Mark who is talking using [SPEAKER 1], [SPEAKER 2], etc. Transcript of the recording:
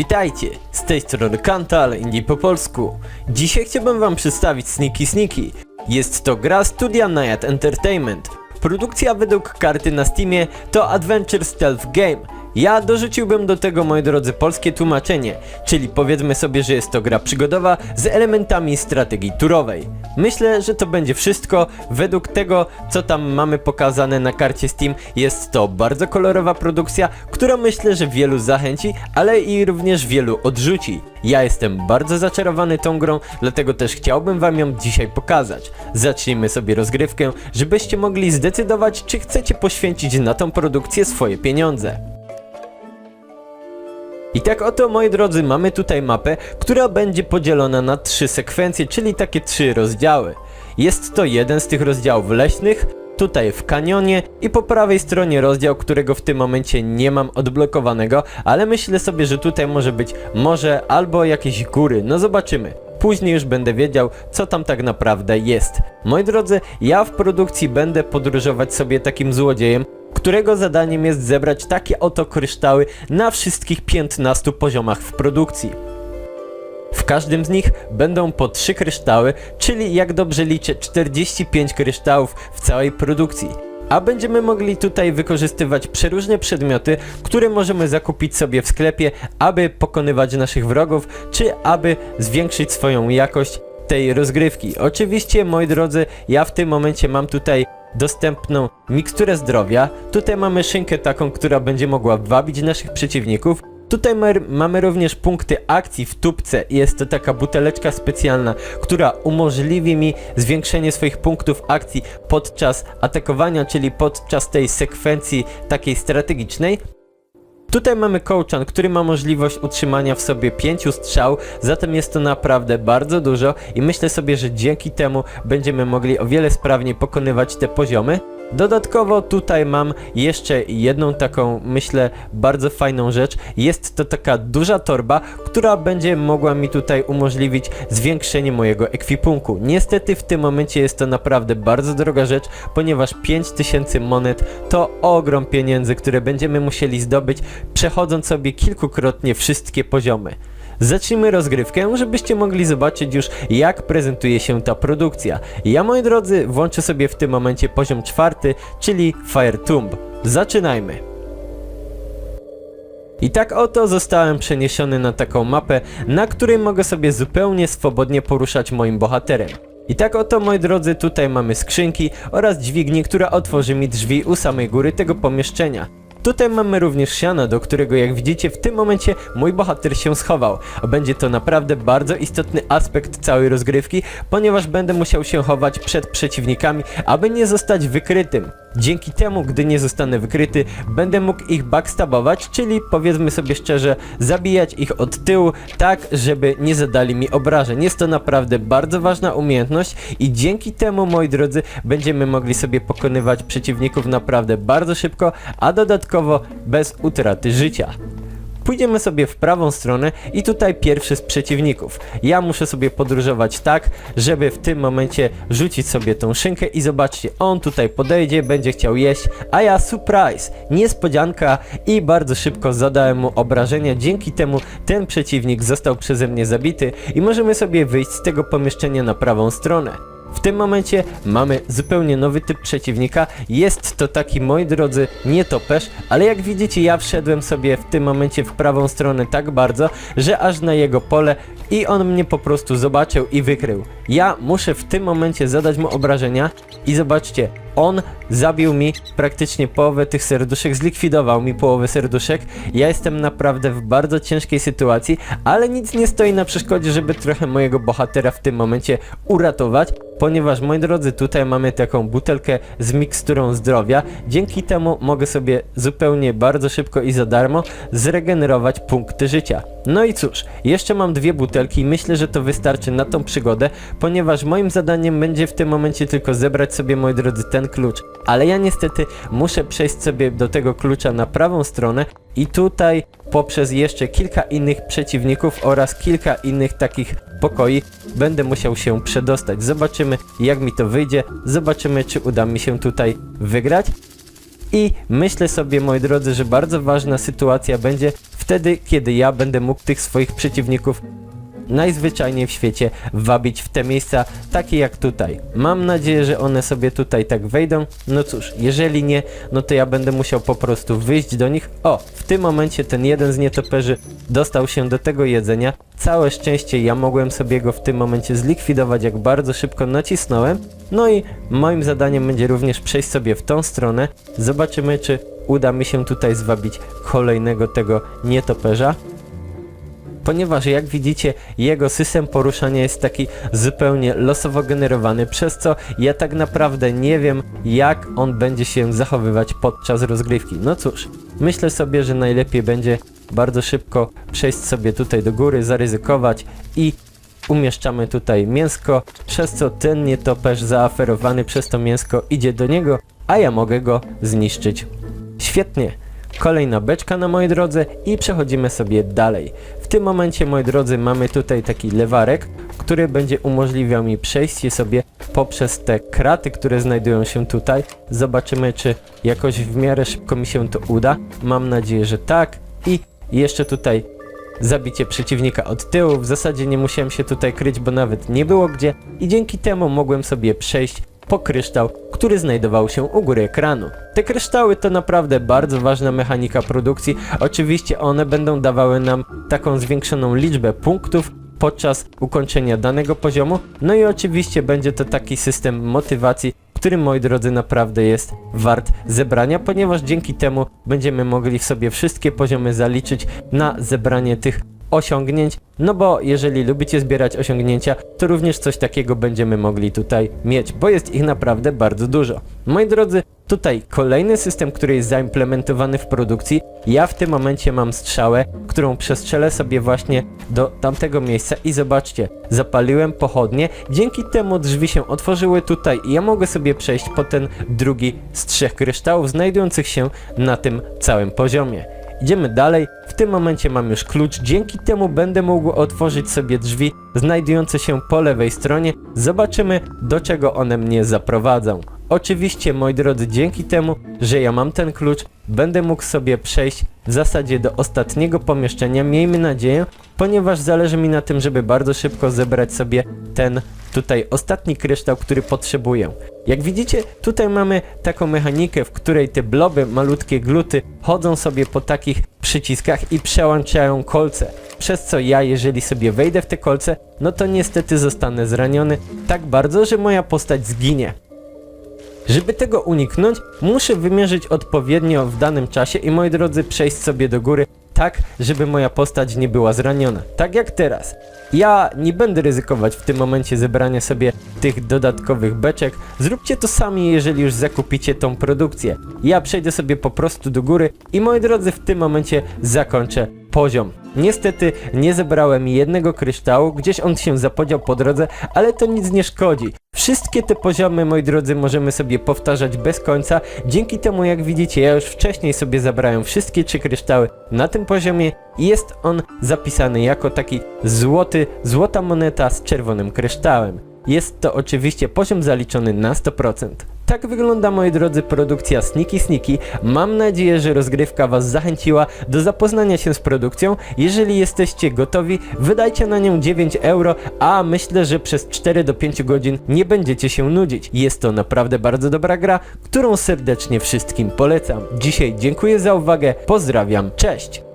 [SPEAKER 1] Witajcie, z tej strony Kantal, Indie po polsku. Dzisiaj chciałbym wam przedstawić Sneaky Sneaky. Jest to gra studia Night Entertainment. Produkcja według karty na Steamie to Adventure Stealth Game. Ja dorzuciłbym do tego, moi drodzy, polskie tłumaczenie, czyli powiedzmy sobie, że jest to gra przygodowa z elementami strategii turowej. Myślę, że to będzie wszystko. Według tego, co tam mamy pokazane na karcie Steam, jest to bardzo kolorowa produkcja, która myślę, że wielu zachęci, ale i również wielu odrzuci. Ja jestem bardzo zaczarowany tą grą, dlatego też chciałbym wam ją dzisiaj pokazać. Zacznijmy sobie rozgrywkę, żebyście mogli zdecydować, czy chcecie poświęcić na tą produkcję swoje pieniądze. I tak oto, moi drodzy, mamy tutaj mapę, która będzie podzielona na trzy sekwencje, czyli takie trzy rozdziały. Jest to jeden z tych rozdziałów leśnych, tutaj w kanionie i po prawej stronie rozdział, którego w tym momencie nie mam odblokowanego, ale myślę sobie, że tutaj może być morze albo jakieś góry, no zobaczymy. Później już będę wiedział, co tam tak naprawdę jest. Moi drodzy, ja w produkcji będę podróżować sobie takim złodziejem, którego zadaniem jest zebrać takie oto kryształy na wszystkich 15 poziomach w produkcji. W każdym z nich będą po 3 kryształy, czyli jak dobrze liczę 45 kryształów w całej produkcji. A będziemy mogli tutaj wykorzystywać przeróżne przedmioty, które możemy zakupić sobie w sklepie, aby pokonywać naszych wrogów, czy aby zwiększyć swoją jakość tej rozgrywki. Oczywiście, moi drodzy, ja w tym momencie mam tutaj dostępną miksturę zdrowia. Tutaj mamy szynkę taką, która będzie mogła wabić naszych przeciwników. Tutaj ma- mamy również punkty akcji w tubce i jest to taka buteleczka specjalna, która umożliwi mi zwiększenie swoich punktów akcji podczas atakowania, czyli podczas tej sekwencji takiej strategicznej. Tutaj mamy kołczan, który ma możliwość utrzymania w sobie pięciu strzał, zatem jest to naprawdę bardzo dużo i myślę sobie, że dzięki temu będziemy mogli o wiele sprawniej pokonywać te poziomy. Dodatkowo tutaj mam jeszcze jedną taką, myślę, bardzo fajną rzecz. Jest to taka duża torba, która będzie mogła mi tutaj umożliwić zwiększenie mojego ekwipunku. Niestety w tym momencie jest to naprawdę bardzo droga rzecz, ponieważ 5000 monet to ogrom pieniędzy, które będziemy musieli zdobyć, przechodząc sobie kilkukrotnie wszystkie poziomy. Zacznijmy rozgrywkę, żebyście mogli zobaczyć już jak prezentuje się ta produkcja. Ja moi drodzy włączę sobie w tym momencie poziom czwarty, czyli Fire Tomb. Zaczynajmy. I tak oto zostałem przeniesiony na taką mapę, na której mogę sobie zupełnie swobodnie poruszać moim bohaterem. I tak oto moi drodzy tutaj mamy skrzynki oraz dźwignię, która otworzy mi drzwi u samej góry tego pomieszczenia. Tutaj mamy również siano, do którego jak widzicie w tym momencie mój bohater się schował. Będzie to naprawdę bardzo istotny aspekt całej rozgrywki, ponieważ będę musiał się chować przed przeciwnikami, aby nie zostać wykrytym. Dzięki temu, gdy nie zostanę wykryty, będę mógł ich backstabować, czyli powiedzmy sobie szczerze, zabijać ich od tyłu, tak żeby nie zadali mi obrażeń. Jest to naprawdę bardzo ważna umiejętność i dzięki temu, moi drodzy, będziemy mogli sobie pokonywać przeciwników naprawdę bardzo szybko, a dodatkowo bez utraty życia. Pójdziemy sobie w prawą stronę i tutaj pierwszy z przeciwników. Ja muszę sobie podróżować tak, żeby w tym momencie rzucić sobie tą szynkę i zobaczcie, on tutaj podejdzie, będzie chciał jeść, a ja surprise, niespodzianka i bardzo szybko zadałem mu obrażenia, dzięki temu ten przeciwnik został przeze mnie zabity i możemy sobie wyjść z tego pomieszczenia na prawą stronę. W tym momencie mamy zupełnie nowy typ przeciwnika. Jest to taki, moi drodzy, nietoperz, ale jak widzicie, ja wszedłem sobie w tym momencie w prawą stronę tak bardzo, że aż na jego pole i on mnie po prostu zobaczył i wykrył. Ja muszę w tym momencie zadać mu obrażenia i zobaczcie, on zabił mi praktycznie połowę tych serduszek, zlikwidował mi połowę serduszek. Ja jestem naprawdę w bardzo ciężkiej sytuacji, ale nic nie stoi na przeszkodzie, żeby trochę mojego bohatera w tym momencie uratować, ponieważ moi drodzy, tutaj mamy taką butelkę z miksturą zdrowia. Dzięki temu mogę sobie zupełnie bardzo szybko i za darmo zregenerować punkty życia. No i cóż, jeszcze mam dwie butelki i myślę, że to wystarczy na tą przygodę, ponieważ moim zadaniem będzie w tym momencie tylko zebrać sobie, moi drodzy, ten klucz. Ale ja niestety muszę przejść sobie do tego klucza na prawą stronę i tutaj poprzez jeszcze kilka innych przeciwników oraz kilka innych takich pokoi będę musiał się przedostać. Zobaczymy jak mi to wyjdzie, zobaczymy czy uda mi się tutaj wygrać. I myślę sobie, moi drodzy, że bardzo ważna sytuacja będzie wtedy, kiedy ja będę mógł tych swoich przeciwników najzwyczajniej w świecie wabić w te miejsca, takie jak tutaj. Mam nadzieję, że one sobie tutaj tak wejdą. No cóż, jeżeli nie, no to ja będę musiał po prostu wyjść do nich. O, w tym momencie ten jeden z nietoperzy dostał się do tego jedzenia. Całe szczęście ja mogłem sobie go w tym momencie zlikwidować, jak bardzo szybko nacisnąłem. No i moim zadaniem będzie również przejść sobie w tą stronę. Zobaczymy, czy uda mi się tutaj zwabić kolejnego tego nietoperza ponieważ jak widzicie jego system poruszania jest taki zupełnie losowo generowany, przez co ja tak naprawdę nie wiem jak on będzie się zachowywać podczas rozgrywki. No cóż, myślę sobie, że najlepiej będzie bardzo szybko przejść sobie tutaj do góry, zaryzykować i umieszczamy tutaj mięsko, przez co ten nietoperz zaaferowany przez to mięsko idzie do niego, a ja mogę go zniszczyć. Świetnie. Kolejna beczka na mojej drodze i przechodzimy sobie dalej. W tym momencie, moi drodzy, mamy tutaj taki lewarek, który będzie umożliwiał mi przejście sobie poprzez te kraty, które znajdują się tutaj. Zobaczymy, czy jakoś w miarę szybko mi się to uda. Mam nadzieję, że tak. I jeszcze tutaj zabicie przeciwnika od tyłu. W zasadzie nie musiałem się tutaj kryć, bo nawet nie było gdzie i dzięki temu mogłem sobie przejść po kryształ, który znajdował się u góry ekranu. Te kryształy to naprawdę bardzo ważna mechanika produkcji. Oczywiście one będą dawały nam taką zwiększoną liczbę punktów podczas ukończenia danego poziomu. No i oczywiście będzie to taki system motywacji, który moi drodzy naprawdę jest wart zebrania, ponieważ dzięki temu będziemy mogli w sobie wszystkie poziomy zaliczyć na zebranie tych osiągnięć, no bo jeżeli lubicie zbierać osiągnięcia, to również coś takiego będziemy mogli tutaj mieć, bo jest ich naprawdę bardzo dużo. Moi drodzy, tutaj kolejny system, który jest zaimplementowany w produkcji. Ja w tym momencie mam strzałę, którą przestrzelę sobie właśnie do tamtego miejsca i zobaczcie, zapaliłem pochodnie, dzięki temu drzwi się otworzyły tutaj i ja mogę sobie przejść po ten drugi z trzech kryształów znajdujących się na tym całym poziomie. Idziemy dalej. W tym momencie mam już klucz, dzięki temu będę mógł otworzyć sobie drzwi znajdujące się po lewej stronie. Zobaczymy, do czego one mnie zaprowadzą. Oczywiście, moi drodzy, dzięki temu, że ja mam ten klucz, będę mógł sobie przejść w zasadzie do ostatniego pomieszczenia, miejmy nadzieję, ponieważ zależy mi na tym, żeby bardzo szybko zebrać sobie ten tutaj ostatni kryształ, który potrzebuję. Jak widzicie, tutaj mamy taką mechanikę, w której te bloby, malutkie gluty, chodzą sobie po takich przyciskach i przełączają kolce. Przez co ja, jeżeli sobie wejdę w te kolce, no to niestety zostanę zraniony tak bardzo, że moja postać zginie. Żeby tego uniknąć, muszę wymierzyć odpowiednio w danym czasie i moi drodzy przejść sobie do góry tak, żeby moja postać nie była zraniona. Tak jak teraz. Ja nie będę ryzykować w tym momencie zebrania sobie tych dodatkowych beczek. Zróbcie to sami, jeżeli już zakupicie tą produkcję. Ja przejdę sobie po prostu do góry i moi drodzy w tym momencie zakończę poziom. Niestety nie zebrałem jednego kryształu, gdzieś on się zapodział po drodze, ale to nic nie szkodzi. Wszystkie te poziomy, moi drodzy, możemy sobie powtarzać bez końca. Dzięki temu, jak widzicie, ja już wcześniej sobie zabrałem wszystkie trzy kryształy na tym poziomie i jest on zapisany jako taki złoty, złota moneta z czerwonym kryształem. Jest to oczywiście poziom zaliczony na 100%. Tak wygląda, moi drodzy, produkcja Sneaky Sneaky. Mam nadzieję, że rozgrywka Was zachęciła do zapoznania się z produkcją. Jeżeli jesteście gotowi, wydajcie na nią 9 euro, a myślę, że przez 4 do 5 godzin nie będziecie się nudzić. Jest to naprawdę bardzo dobra gra, którą serdecznie wszystkim polecam. Dzisiaj dziękuję za uwagę, pozdrawiam, cześć!